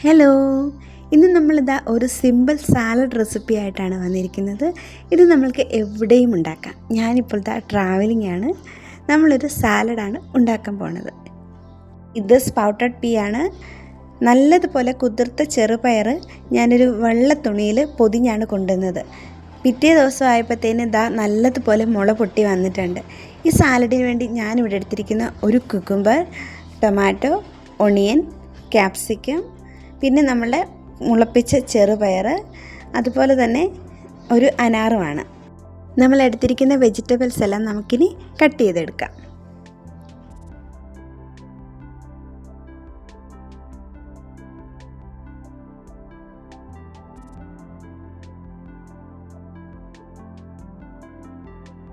Hello ഇന്ന് നമ്മളിതാ ഒരു സിമ്പിൾ സാലഡ് റെസിപ്പി ആയിട്ടാണ് വന്നിരിക്കുന്നത്. ഇത് നമ്മൾക്ക് എവിടെയും ഉണ്ടാക്കാം. ഞാനിപ്പോൾ ഇതാ ട്രാവലിംഗ് ആണ്. നമ്മളൊരു സാലഡാണ് ഉണ്ടാക്കാൻ പോണത്. ഇത് സ്പൗട്ടഡ് പീ ആണ്. നല്ലതുപോലെ കുതിർത്ത ചെറുപയർ ഞാനൊരു വെള്ള തുണിയിൽ പൊതിഞ്ഞാണ് കൊണ്ടുവന്നത്. പിറ്റേ ദിവസം ആയപ്പോഴത്തേന് ഇതാ നല്ലതുപോലെ മുള പൊട്ടി വന്നിട്ടുണ്ട്. ഈ സാലഡിന് വേണ്ടി ഞാനിവിടെ എടുത്തിരിക്കുന്ന ഒരു കുക്കുംബർ ടൊമാറ്റോ ഒണിയൻ ക്യാപ്സിക്കം പിന്നെ നമ്മളുടെ മുളപ്പിച്ച ചെറുപയർ അതുപോലെ തന്നെ ഒരു അനാറുമാണ്. നമ്മൾ എടുത്തിരിക്കുന്ന വെജിറ്റബിൾസ് എല്ലാം നമുക്കിനി കട്ട് ചെയ്തെടുക്കാം.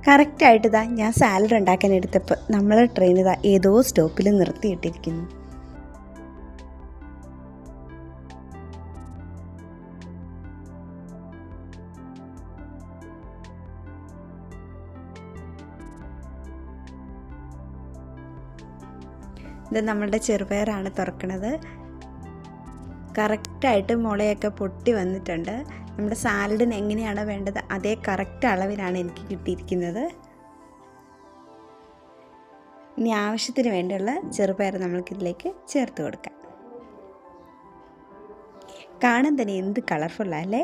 കറക്റ്റായിട്ട് ഇതാ ഞാൻ സാലഡ് ഉണ്ടാക്കാൻ എടുത്തപ്പോൾ നമ്മളെ ട്രെയിൻ ഇതാ ഏതോ സ്റ്റോപ്പിൽ നിർത്തിയിട്ടിരിക്കുന്നു. ഇത് നമ്മളുടെ ചെറുപയറാണ് തുറക്കണത്. കറക്റ്റായിട്ട് മുളയൊക്കെ പൊട്ടി വന്നിട്ടുണ്ട്. നമ്മുടെ സാലഡിന് എങ്ങനെയാണ് വേണ്ടത് അതേ കറക്റ്റ് അളവിലാണ് എനിക്ക് കിട്ടിയിരിക്കുന്നത്. ഇനി ആവശ്യത്തിന് വേണ്ടിയുള്ള ചെറുപയർ നമ്മൾക്കിതിലേക്ക് ചേർത്ത് കൊടുക്കാം. കാണാൻ തന്നെ എന്ത് കളർഫുള്ളല്ലേ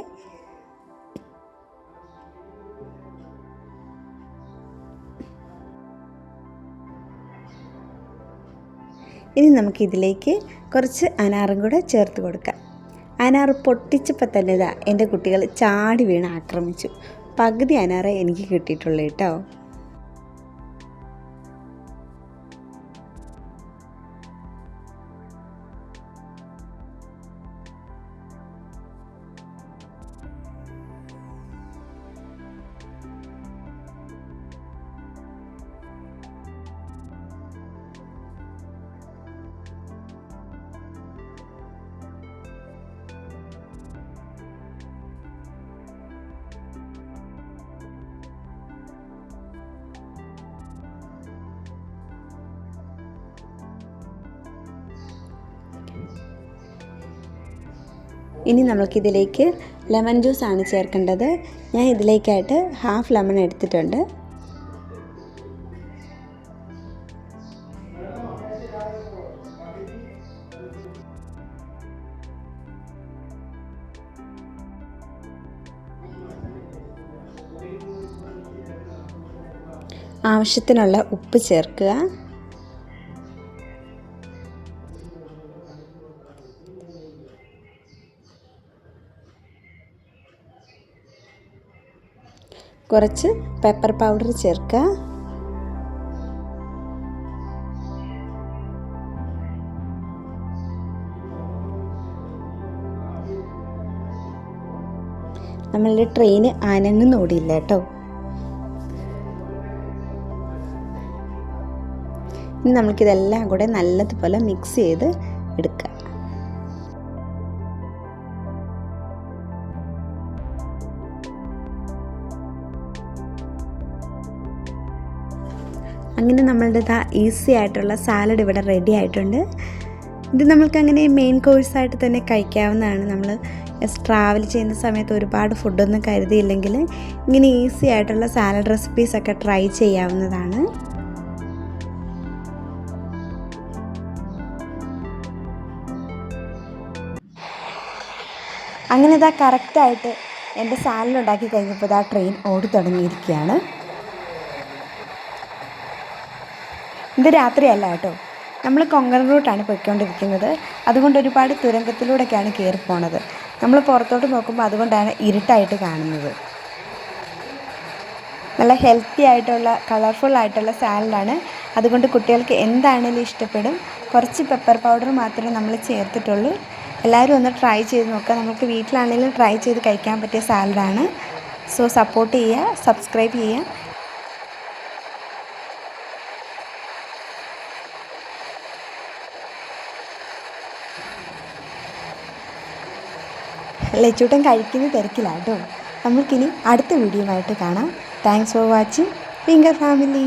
ഇനി നമുക്കിതിലേക്ക് കുറച്ച് അനാറും കൂടെ ചേർത്ത് കൊടുക്കാം. അനാറ് പൊട്ടിച്ചപ്പോൾ തന്നെ ഇതാ എന്റെ കുട്ടികൾ ചാടി വീണ് ആക്രമിച്ചു. പകുതി അനാറേ എനിക്ക് കിട്ടിയിട്ടുള്ളൂ കേട്ടോ. ഇനി നമുക്കിതിലേക്ക് ലെമൺ ജ്യൂസ് ആണ് ചേർക്കേണ്ടത്. ഞാൻ ഇതിലേക്കായിട്ട് ഹാഫ് ലെമൺ എടുത്തിട്ടുണ്ട്. ആവശ്യത്തിനുള്ള ഉപ്പ് ചേർക്കുക. കുറച്ച് പെപ്പർ പൗഡർ ചേർക്കുക നമ്മളുടെ ട്രെയിന് അനങ്ങുന്നോടില്ല കേട്ടോ. ഇനി നമുക്കിതെല്ലാം കൂടെ നല്ലതുപോലെ മിക്സ് ചെയ്ത് എടുക്കുക അങ്ങനെ നമ്മളുടെ ഇതാ ഈസി ആയിട്ടുള്ള സാലഡ് ഇവിടെ റെഡി ആയിട്ടുണ്ട്. ഇത് നമ്മൾക്കങ്ങനെ മെയിൻ കോഴ്സായിട്ട് തന്നെ കഴിക്കാവുന്നതാണ്. നമ്മൾ ട്രാവൽ ചെയ്യുന്ന സമയത്ത് ഒരുപാട് ഫുഡൊന്നും കരുതിയില്ലെങ്കിൽ ഇങ്ങനെ ഈസി ആയിട്ടുള്ള സാലഡ് റെസിപ്പീസൊക്കെ ട്രൈ ചെയ്യാവുന്നതാണ്. അങ്ങനെ ഇതാ കറക്റ്റായിട്ട് എന്റെ സാലഡ് ഉണ്ടാക്കി കഴിഞ്ഞപ്പോൾ ഇതാ ട്രെയിൻ ഓടി തുടങ്ങിയിരിക്കുകയാണ്. ഇത് രാത്രിയല്ല കേട്ടോ. നമ്മൾ കൊങ്കൺ റൂട്ടാണ് പോയിക്കൊണ്ടിരിക്കുന്നത്. അതുകൊണ്ട് ഒരുപാട് തുരങ്കത്തിലൂടെയൊക്കെയാണ് കയറി പോണത്. നമ്മൾ പുറത്തോട്ട് നോക്കുമ്പോൾ അതുകൊണ്ടാണ് ഇരുട്ടായിട്ട് കാണുന്നത്. നല്ല ഹെൽത്തി ആയിട്ടുള്ള കളർഫുൾ ആയിട്ടുള്ള സാലഡാണ്. അതുകൊണ്ട് കുട്ടികൾക്ക് എന്താണേലും ഇഷ്ടപ്പെടും. കുറച്ച് പെപ്പർ പൗഡർ മാത്രമേ നമ്മൾ ചേർത്തിട്ടുള്ളൂ. എല്ലാവരും ഒന്ന് ട്രൈ ചെയ്ത് നോക്കുക. നമുക്ക് വീട്ടിലാണെങ്കിലും ട്രൈ ചെയ്ത് കഴിക്കാൻ പറ്റിയ സാലഡാണ്. സോ സപ്പോർട്ട് ചെയ്യുക സബ്സ്ക്രൈബ് ചെയ്യുക. ലച്ചൂട്ടൻ കഴിക്കുന്ന തിരക്കിലാട്ടോ നമുക്കിനി അടുത്ത വീഡിയോ ആയിട്ട് കാണാം. Thanks for watching finger family